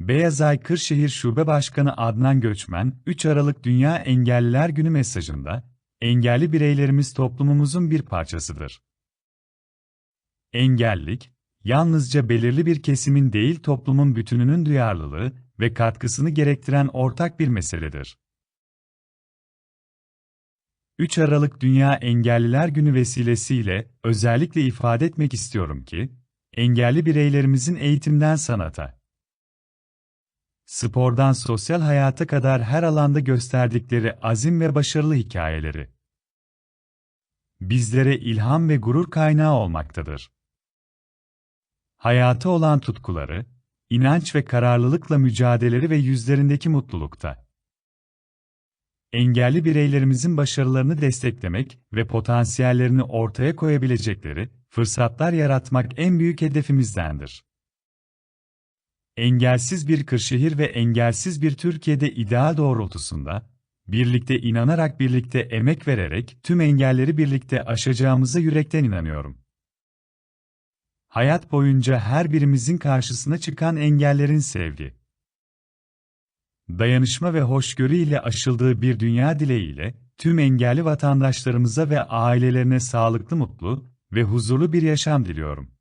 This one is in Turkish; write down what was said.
Beyazay Kırşehir Şube Başkanı Adnan Göçmen, 3 Aralık Dünya Engelliler Günü mesajında, engelli bireylerimiz toplumumuzun bir parçasıdır. Engellik, yalnızca belirli bir kesimin değil toplumun bütününün duyarlılığı ve katkısını gerektiren ortak bir meseledir. 3 Aralık Dünya Engelliler Günü vesilesiyle özellikle ifade etmek istiyorum ki, engelli bireylerimizin eğitimden sanata, spordan sosyal hayata kadar her alanda gösterdikleri azim ve başarılı hikayeleri bizlere ilham ve gurur kaynağı olmaktadır. Hayata olan tutkuları, inanç ve kararlılıkla mücadeleleri ve yüzlerindeki mutlulukta. Engelli bireylerimizin başarılarını desteklemek ve potansiyellerini ortaya koyabilecekleri fırsatlar yaratmak en büyük hedefimizdendir. Engelsiz bir Kırşehir ve engelsiz bir Türkiye'de ideal doğrultusunda, birlikte inanarak birlikte emek vererek tüm engelleri birlikte aşacağımıza yürekten inanıyorum. Hayat boyunca her birimizin karşısına çıkan engellerin sevgi, dayanışma ve hoşgörü ile aşıldığı bir dünya dileğiyle, tüm engelli vatandaşlarımıza ve ailelerine sağlıklı, mutlu ve huzurlu bir yaşam diliyorum.